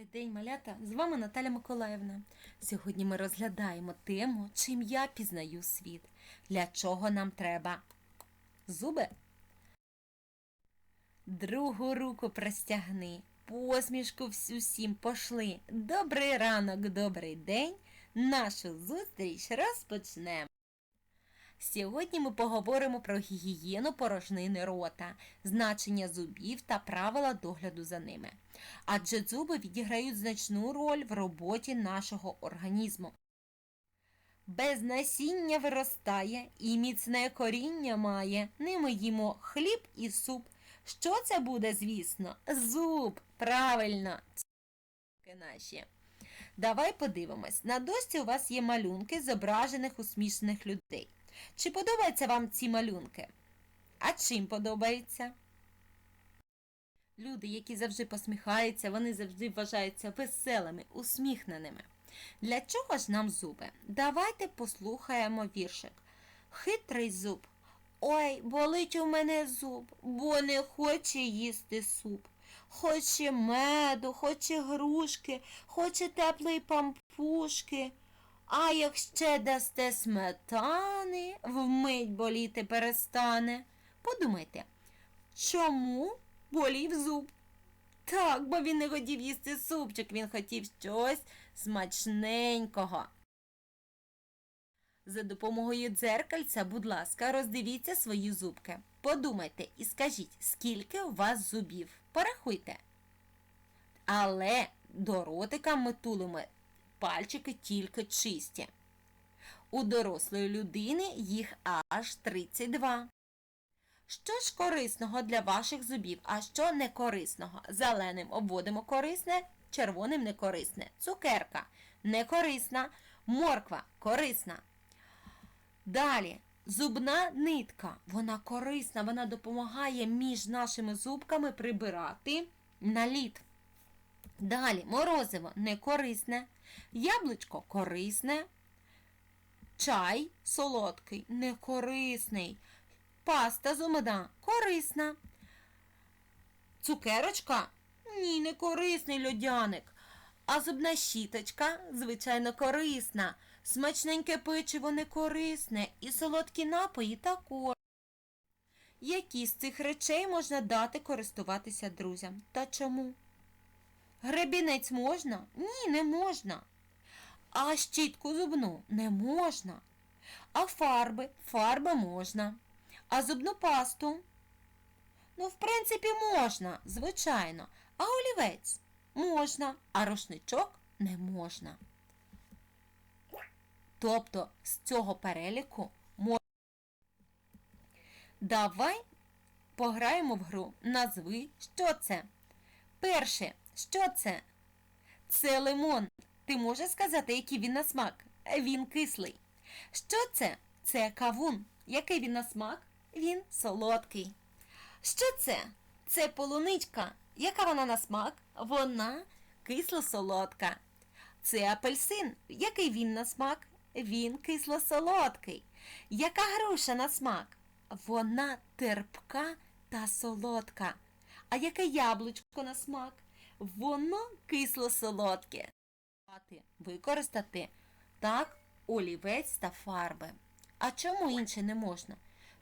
Добрий день, малята! З вами Наталя Миколаївна. Сьогодні ми розглядаємо тему, чим я пізнаю світ. Для чого нам треба зуби? Другу руку простягни, посмішку вс- усім пошли. Добрий ранок, добрий день. Нашу зустріч розпочнемо. Сьогодні ми поговоримо про гігієну порожнини рота, значення зубів та правила догляду за ними. Адже зуби відіграють значну роль в роботі нашого організму. Без насіння виростає і міцне коріння має. Ними їмо хліб і суп. Що це буде, звісно? Зуб. Правильно. Наші. Давай подивимось. На дошці у вас є малюнки зображених усмішних людей. Чи подобаються вам ці малюнки? А чим подобається? Люди, які завжди посміхаються, вони завжди вважаються веселими, усміхненими. Для чого ж нам зуби? Давайте послухаємо віршик. Хитрий зуб. Ой, болить у мене зуб, бо не хоче їсти суп. Хоче меду, хоче грушки, хоче теплої пампушки. А як ще дасте сметани, вмить боліти перестане. Подумайте, чому болів зуб? Так, бо він не хотів їсти супчик, він хотів щось смачненького. За допомогою дзеркальця, будь ласка, роздивіться свої зубки. Подумайте і скажіть, скільки у вас зубів. Порахуйте. Але до ротика ми тулимо пальчики тільки чисті. У дорослої людини їх аж 32. Що ж корисного для ваших зубів, а що не корисного? Зеленим обводимо корисне, червоним некорисне. Цукерка некорисна, морква корисна. Далі зубна нитка. Вона корисна, вона допомагає між нашими зубками прибирати наліт. Далі морозиво некорисне, яблучко корисне, чай солодкий, некорисний, паста зубна корисна. Цукерочка ні, не корисний льодяник. А зубна щіточка, звичайно, корисна. Смачненьке печиво не корисне і солодкі напої також. Які з цих речей можна дати користуватися друзям? Та чому? Гребінець можна? Ні, не можна. А щітку зубну не можна. А фарби? Фарби можна. А зубну пасту? Ну, в принципі, можна, звичайно. А олівець можна, а рушничок не можна. Тобто з цього переліку можна. Давай пограємо в гру. Назви, що це. Перше, що це? Це лимон. Ти можеш сказати, який він на смак? Він кислий. Що це? Це кавун. Який він на смак? Він солодкий. Що це? Це полуничка. Яка вона на смак? Вона кисло-солодка. Це апельсин. Який він на смак? Він кисло-солодкий. Яка груша на смак? Вона терпка та солодка. А яке яблучко на смак? Воно кисло-солодке. Використати так олівець та фарби. А чому інше не можна?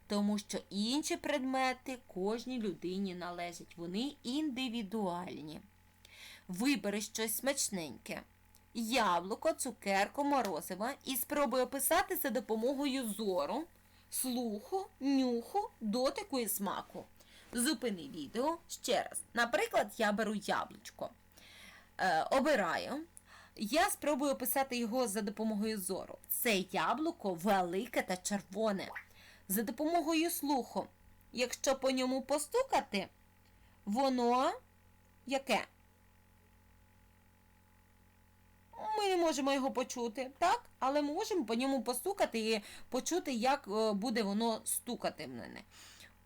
Тому що інші предмети кожній людині належать. Вони індивідуальні. Вибери щось смачненьке. Яблуко, цукерку, морозиво і спробуй описати за допомогою зору, слуху, нюху, дотику і смаку. Зупини відео ще раз. Наприклад, я беру яблучко. Е, обираю. Я спробую описати його за допомогою зору. Це яблуко велике та червоне. За допомогою слуху. Якщо по ньому постукати, воно яке? Ми не можемо його почути, так? Але можемо по ньому постукати і почути, як е, буде воно стукати в мене.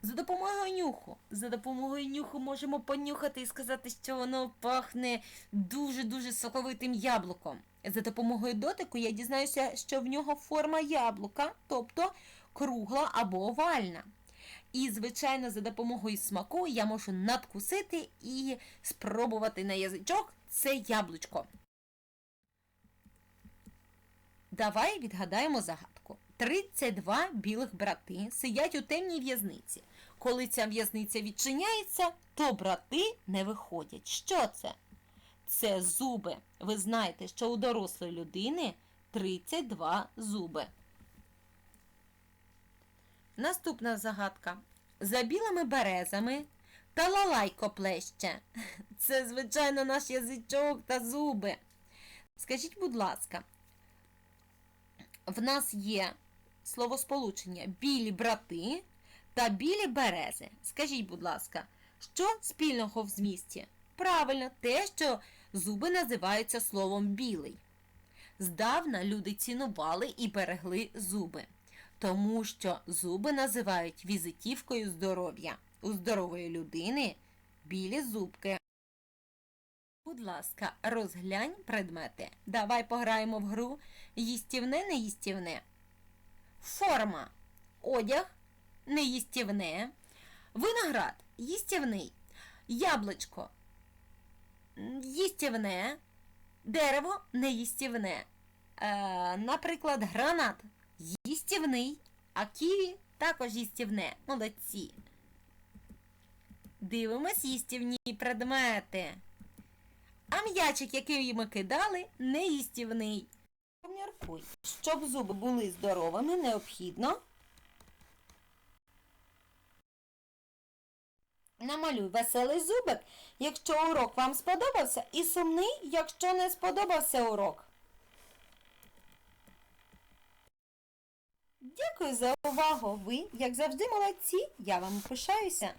За допомогою нюху. За допомогою нюху можемо понюхати і сказати, що воно пахне дуже-дуже соковитим яблуком. За допомогою дотику я дізнаюся, що в нього форма яблука, тобто кругла або овальна. І, звичайно, за допомогою смаку я можу надкусити і спробувати на язичок це яблучко. Давай відгадаємо загадку. 32 білих брати сидять у темній в'язниці. Коли ця в'язниця відчиняється, то брати не виходять. Що це? Це зуби. Ви знаєте, що у дорослої людини 32 зуби. Наступна загадка. За білими березами та лалайко плеще. Це, звичайно, наш язичок та зуби. Скажіть, будь ласка, в нас є словосполучення білі брати та білі берези. Скажіть, будь ласка, що спільного в змісті? Правильно, те, що зуби називаються словом білий. Здавна люди цінували і берегли зуби, тому що зуби називають візитівкою здоров'я. У здорової людини білі зубки. Будь ласка, розглянь предмети. Давай пограємо в гру їстівне, неїстівне. Форма. Одяг неїстівне. Виноград їстівний. Яблучко їстівне. Дерево неїстівне. Е, наприклад, гранат їстівний, а ківі також їстівне. Молодці. Дивимось їстівні предмети. А м'ячик, який ми кидали, неїстівний. Поміркуй, щоб зуби були здоровими, необхідно. Намалюй веселий зубик, якщо урок вам сподобався, і сумний, якщо не сподобався урок. Дякую за увагу. Ви, як завжди, молодці. Я вам пишаюся.